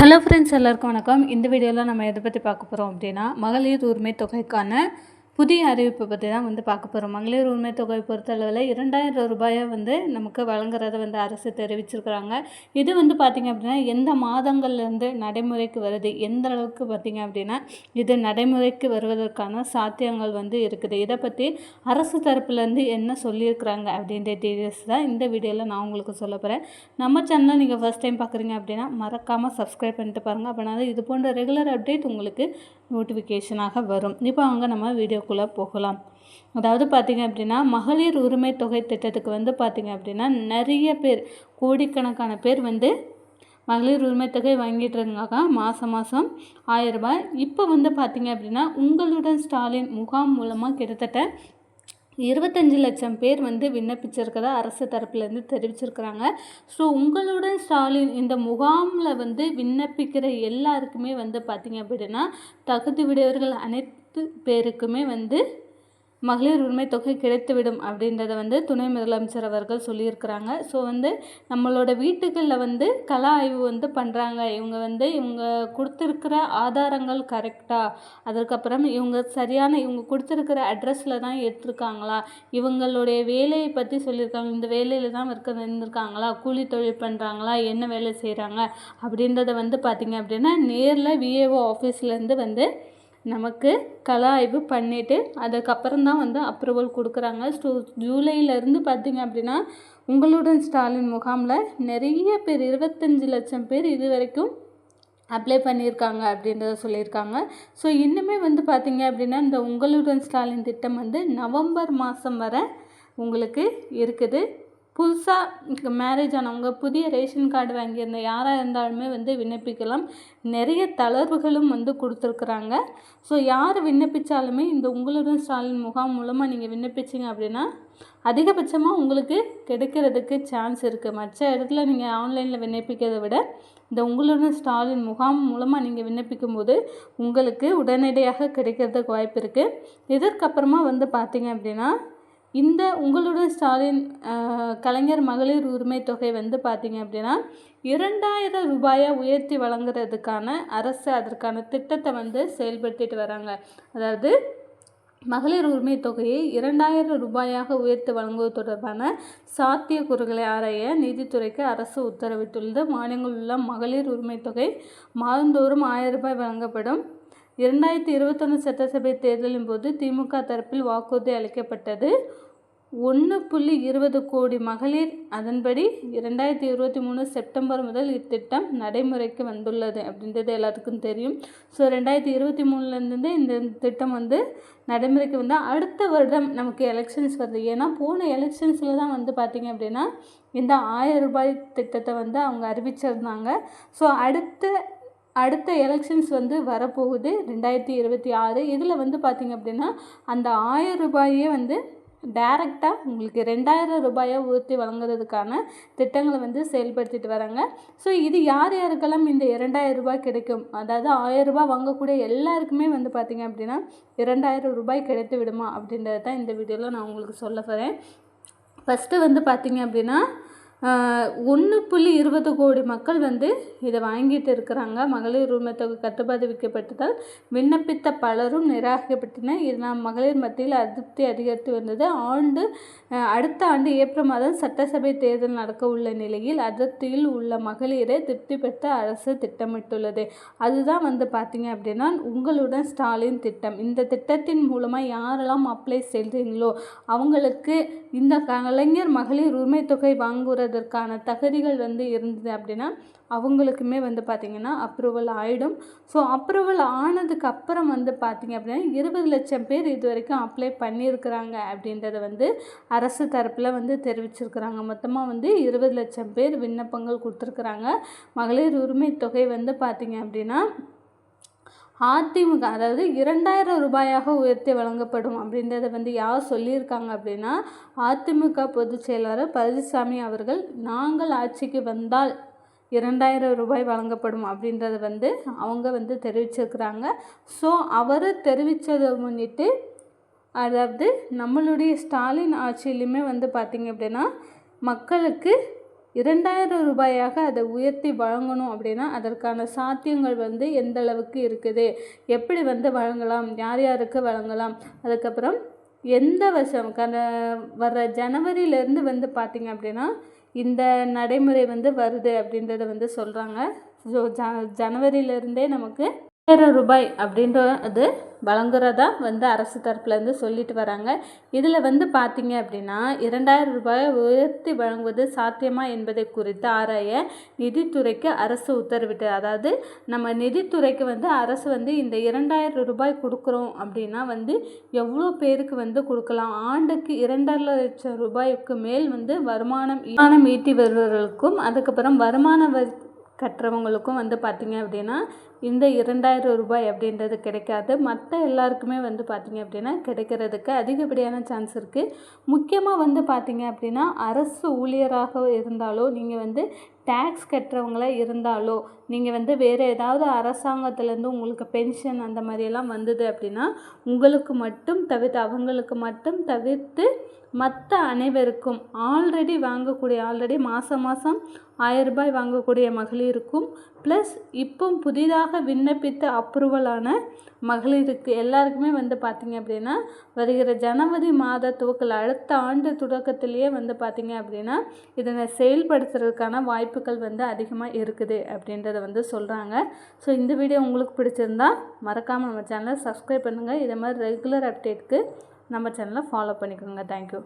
Hello friends எல்லாருக்கும் வணக்கம். இந்த வீடியோவில் நம்ம எதை பற்றி பார்க்க போகிறோம் அப்படின்னா மகளிர் உரிமை தொகைக்கான புதிய அறிவிப்பை பற்றி தான் வந்து பார்க்க போகிறோம் மகளிர் உரிமை தொகை பொறுத்தளவில் இரண்டாயிரம் ரூபாயை வந்து நமக்கு வழங்குறத வந்து அரசு தெரிவிச்சிருக்கிறாங்க. இது வந்து பார்த்திங்க அப்படின்னா எந்த மாதங்கள்லேருந்து நடைமுறைக்கு வருது? எந்த அளவுக்கு பார்த்திங்க அப்படின்னா இது நடைமுறைக்கு வருவதற்கான சாத்தியங்கள் வந்து இருக்குது. இதை பற்றி அரசு தரப்புலேருந்து என்ன சொல்லியிருக்கிறாங்க அப்படின்ற டீட்டெயில்ஸ் தான் இந்த வீடியோவில் நான் உங்களுக்கு சொல்ல போகிறேன் நம்ம சேனலை நீங்கள் ஃபஸ்ட் டைம் பார்க்குறீங்க அப்படின்னா மறக்காமல் சப்ஸ்கிரைப் பண்ணிட்டு பாருங்கள் அப்படின்னா இது போன்ற ரெகுலர் அப்டேட் உங்களுக்கு நோட்டிஃபிகேஷனாக வரும். இப்போ அவங்க நம்ம வீடியோக்குள்ளே போகலாம். அதாவது பார்த்திங்க அப்படின்னா மகளிர் உரிமை தொகை திட்டத்துக்கு வந்து பார்த்திங்க அப்படின்னா நிறைய பேர் கோடிக்கணக்கான பேர் வந்து மகளிர் உரிமை தொகை வாங்கிட்டு இருந்தாங்க மாதம் மாதம் ஆயிரம் ரூபாய். இப்போ வந்து பார்த்திங்க அப்படின்னா உங்களுடன் ஸ்டாலின் முகாம் மூலமாக கிட்டத்தட்ட இருபத்தஞ்சு லட்சம் பேர் வந்து விண்ணப்பிச்சிருக்கதா அரசு தரப்புலேருந்து தெரிவிச்சிருக்கிறாங்க. ஸோ உங்களுடன் ஸ்டாலின் இந்த முகாமில் வந்து விண்ணப்பிக்கிற எல்லாருக்குமே வந்து பார்த்திங்க அப்படின்னா தகுதி விடையவர்கள் அனைத்து பேருக்குமே வந்து மகளிர் உரிமை தொகை கிடைத்துவிடும் அப்படின்றத வந்து துணை முதலமைச்சர் அவர்கள் சொல்லியிருக்கிறாங்க. ஸோ வந்து நம்மளோட வீட்டுகளில் வந்து கள ஆய்வு வந்து பண்ணுறாங்க இவங்க வந்து இவங்க கொடுத்துருக்கிற ஆதாரங்கள் கரெக்டாக அதற்கப்புறம் இவங்க சரியான இவங்க கொடுத்துருக்கிற அட்ரஸில் தான் எடுத்திருக்காங்களா? இவங்களுடைய வேலையை பற்றி சொல்லியிருக்காங்க. இந்த வேலையில் தான் இருக்க இருந்திருக்காங்களா? கூலி தொழில் பண்ணுறாங்களா என்ன வேலை செய்கிறாங்க அப்படின்றத வந்து பார்த்திங்க அப்படின்னா நேரில் விஏஓ ஆஃபீஸ்லேருந்து வந்து நமக்கு கலாய்வு ஆய்வு பண்ணிவிட்டு அதுக்கப்புறம் தான் வந்து அப்ரூவல் கொடுக்குறாங்க. ஸோ ஜூலையிலேருந்து பார்த்திங்க அப்படின்னா உங்களுடன் ஸ்டாலின் முகாமில் நிறைய பேர் இருபத்தஞ்சி லட்சம் பேர் இது வரைக்கும் அப்ளை பண்ணியிருக்காங்க அப்படின்றத சொல்லியிருக்காங்க. ஸோ இன்னுமே வந்து பார்த்திங்க அப்படின்னா இந்த உங்களுடன் ஸ்டாலின் திட்டம் வந்து நவம்பர் மாதம் வரை உங்களுக்கு இருக்குது. புதுசாக மேரேஜ் ஆனவங்க புதிய ரேஷன் கார்டு வாங்கியிருந்த யாராக இருந்தாலுமே வந்து விண்ணப்பிக்கலாம். நிறைய தளர்வுகளும் வந்து கொடுத்துருக்குறாங்க. ஸோ யார் விண்ணப்பித்தாலுமே இந்த உங்களுடன் ஸ்டாலின் முகாம் மூலமாக நீங்கள் விண்ணப்பிச்சிங்க அப்படின்னா அதிகபட்சமாக உங்களுக்கு கிடைக்கிறதுக்கு சான்ஸ் இருக்குது மற்ற இடத்துல நீங்கள் ஆன்லைனில் விண்ணப்பிக்கிறத விட இந்த உங்களுடன் ஸ்டாலின் முகாம் மூலமாக நீங்கள் விண்ணப்பிக்கும் போது உங்களுக்கு உடனடியாக கிடைக்கிறதுக்கு வாய்ப்பு இருக்குது இதற்கப்புறமா வந்து பார்த்தீங்க அப்படின்னா இந்த உங்களுடைய ஸ்டாலின் கலைஞர் மகளிர் உரிமை தொகை வந்து பார்த்திங்க அப்படின்னா இரண்டாயிரம் ரூபாயை உயர்த்தி வழங்குறதுக்கான அரசு அதற்கான திட்டத்தை வந்து செயல்படுத்திட்டு வராங்க. அதாவது மகளிர் உரிமை தொகையை இரண்டாயிரம் ரூபாயாக உயர்த்தி வழங்குவது தொடர்பான சாத்தியக்கூறுகளை ஆராய நீதித்துறைக்கு அரசு உத்தரவிட்டுள்ளது. மாநிலங்களில் உள்ள மகளிர் உரிமை தொகை மாதந்தோறும் ஆயிரம் ரூபாய் வழங்கப்படும். இரண்டாயிரத்தி இருபத்தொன்று சட்டசபை தேர்தலின் போது திமுக தரப்பில் வாக்குறுதி அளிக்கப்பட்டது. ஒன்று புள்ளி இருபது கோடி மகளிர் அதன்படி இரண்டாயிரத்தி இருபத்தி மூணு செப்டம்பர் முதல் இத்திட்டம் நடைமுறைக்கு வந்துள்ளது அப்படின்றது எல்லாத்துக்கும் தெரியும். ஸோ ரெண்டாயிரத்தி இருபத்தி மூணுலேருந்து இந்த திட்டம் வந்து நடைமுறைக்கு வந்தால் அடுத்த வருடம் நமக்கு எலெக்ஷன்ஸ் வருது. ஏன்னா போன எலெக்ஷன்ஸில் தான் வந்து பார்த்திங்க அப்படின்னா இந்த ஆயிரம் ரூபாய் திட்டத்தை வந்து அவங்க அறிவிச்சிருந்தாங்க. ஸோ அடுத்த அடுத்த எலெக்ஷன்ஸ் வந்து வரப்போகுது ரெண்டாயிரத்தி இருபத்தி ஆறு. இதில் வந்து பார்த்திங்க அப்படின்னா அந்த ஆயிரம் ரூபாயே வந்து டைரெக்டாக உங்களுக்கு ரெண்டாயிரம் ரூபாயை உயர்த்தி வழங்குறதுக்கான திட்டங்களை வந்து செயல்படுத்திட்டு வராங்க. ஸோ இது யார் யாருக்கெல்லாம் இந்த இரண்டாயிரம் ரூபாய் கிடைக்கும்? அதாவது ஆயிரம் ரூபாய் வாங்கக்கூடிய எல்லாருக்குமே வந்து பார்த்திங்க அப்படின்னா இரண்டாயிரம் ரூபாய் கிடைத்து விடுமா அப்படின்றது தான் இந்த வீடியோவில் நான் உங்களுக்கு சொல்ல போகிறேன் ஃபஸ்ட்டு வந்து பார்த்திங்க அப்படின்னா ஒன்று புள்ளி இருபது கோடி மக்கள் வந்து இதை வாங்கிட்டு இருக்கிறாங்க. மகளிர் உரிமை தொகை கட்டுப்பாடு விற்கப்பட்டதால் விண்ணப்பித்த பலரும் நிராகரிக்கப்பட்டனர். இதனால் மகளிர் மத்தியில் அதிருப்தி அதிகரித்து வந்தது. ஆண்டு அடுத்த ஆண்டு ஏப்ரல் மாதம் சட்டசபை தேர்தல் நடக்க உள்ள நிலையில் அதிருப்தியில் உள்ள மகளிரை திருப்திப்படுத்த அரசு திட்டமிட்டுள்ளது. அதுதான் வந்து பார்த்தீங்க அப்படின்னா உங்களுடன் ஸ்டாலின் திட்டம். இந்த திட்டத்தின் மூலமாக யாரெல்லாம் அப்ளை செய்கிறீங்களோ அவங்களுக்கு இந்த கலைஞர் மகளிர் உரிமை தொகை வாங்குவதற்கான தகுதிகள் வந்து இருந்தது அப்படின்னா அவங்களுக்குமே வந்து பார்த்திங்கன்னா அப்ரூவல் ஆகிடும் ஸோ அப்ரூவல் ஆனதுக்கு அப்புறம் வந்து பார்த்திங்க அப்படின்னா இருபது லட்சம் பேர் இது வரைக்கும் அப்ளை பண்ணியிருக்கிறாங்க அப்படின்றத வந்து அரசு தரப்பில் வந்து தெரிவிச்சிருக்கிறாங்க. மொத்தமாக வந்து இருபது லட்சம் பேர் விண்ணப்பங்கள் கொடுத்துருக்குறாங்க. மகளிர் உரிமை தொகை வந்து பார்த்திங்க அப்படின்னா அதிமுக அதாவது இரண்டாயிரம் ரூபாயாக உயர்த்தி வழங்கப்படும் அப்படின்றத வந்து யார் சொல்லியிருக்காங்க அப்படின்னா அதிமுக பொதுச் செயலாளர் பழனிசாமி அவர்கள் நாங்கள் ஆட்சிக்கு வந்தால் இரண்டாயிரம் ரூபாய் வழங்கப்படும் அப்படின்றத வந்து அவங்க வந்து தெரிவிச்சிருக்கிறாங்க. ஸோ அவர் தெரிவித்ததை முன்னிட்டு அதாவது நம்மளுடைய ஸ்டாலின் ஆட்சியிலையுமே வந்து பார்த்திங்க அப்படின்னா மக்களுக்கு இரண்டாயிரம் ரூபாயாக அதை உயர்த்தி வழங்கணும் அப்படின்னா அதற்கான சாத்தியங்கள் வந்து எந்த அளவுக்கு இருக்குது? எப்படி வந்து வழங்கலாம்? யார் யாருக்கு வழங்கலாம்? அதுக்கப்புறம் எந்த வருஷம்? கட வர்ற ஜனவரியிலேருந்து வந்து பார்த்திங்க அப்படின்னா இந்த நடைமுறை வந்து வருது அப்படின்றத வந்து சொல்கிறாங்க ஸோ ஜ ஜனவரியிலேருந்தே நமக்கு ஆயிரம் ரூபாய் அப்படின்றது வழங்குறதா வந்து அரசு தரப்புலேருந்து சொல்லிட்டு வராங்க. இதில் வந்து பார்த்தீங்க அப்படின்னா இரண்டாயிரம் ரூபாயை உயர்த்தி வழங்குவது சாத்தியமா என்பதை குறித்து ஆராய நிதித்துறைக்கு அரசு உத்தரவிட்டு அதாவது நம்ம நிதித்துறைக்கு வந்து அரசு வந்து இந்த இரண்டாயிரம் ரூபாய் கொடுக்குறோம் அப்படின்னா வந்து எவ்வளோ பேருக்கு வந்து கொடுக்கலாம்? ஆண்டுக்கு இரண்டரை லட்சம் ரூபாய்க்கு மேல் வந்து வருமானம் வருமானம் ஈட்டி வருவர்களுக்கும் அதுக்கப்புறம் வருமான வரி கட்டுறவங்களுக்கும் வந்து பார்த்திங்க அப்படின்னா இந்த இரண்டாயிரம் ரூபாய் அப்படின்றது கிடைக்காது. மற்ற எல்லாருக்குமே வந்து பார்த்திங்க அப்படின்னா கிடைக்கிறதுக்கு அதிகப்படியான சான்ஸ் இருக்குது முக்கியமாக வந்து பார்த்திங்க அப்படின்னா அரசு ஊழியராக இருந்தாலோ நீங்கள் வந்து டேக்ஸ் கட்டுறவங்களா இருந்தாலோ நீங்கள் வந்து வேறு ஏதாவது அரசாங்கத்துலேருந்து உங்களுக்கு பென்ஷன் அந்த மாதிரியெல்லாம் வந்தது அப்படின்னா உங்களுக்கு மட்டும் தவிர்த்து அவங்களுக்கு மட்டும் தவிர்த்து மற்ற அனைவருக்கும் ஆல்ரெடி வாங்கக்கூடிய ஆல்ரெடி மாதம் மாதம் ஆயரரூபாய் வாங்கக்கூடிய மகளிருக்கும் ப்ளஸ் இப்போ புதிதாக விண்ணப்பித்த அப்ரூவலான மகளிருக்கு எல்லாருக்குமே வந்து பார்த்திங்க அப்படின்னா வருகிற ஜனவரி மாத துவக்கில் அடுத்த ஆண்டு தொடக்கத்திலேயே வந்து பார்த்திங்க அப்படின்னா இதனை செயல்படுத்துறதுக்கான வாய்ப்பு வாய்ப்புகள் வந்து அதிகமாக இருக்குது அப்படின்றத வந்து சொல்கிறாங்க ஸோ இந்த வீடியோ உங்களுக்கு பிடிச்சிருந்தா மறக்காமல் நம்ம சேனலை சப்ஸ்கிரைப் பண்ணுங்கள் இதை மாதிரி ரெகுலர் அப்டேட்க்கு நம்ம சேனலை ஃபாலோ பண்ணிக்கோங்க. தேங்க்யூ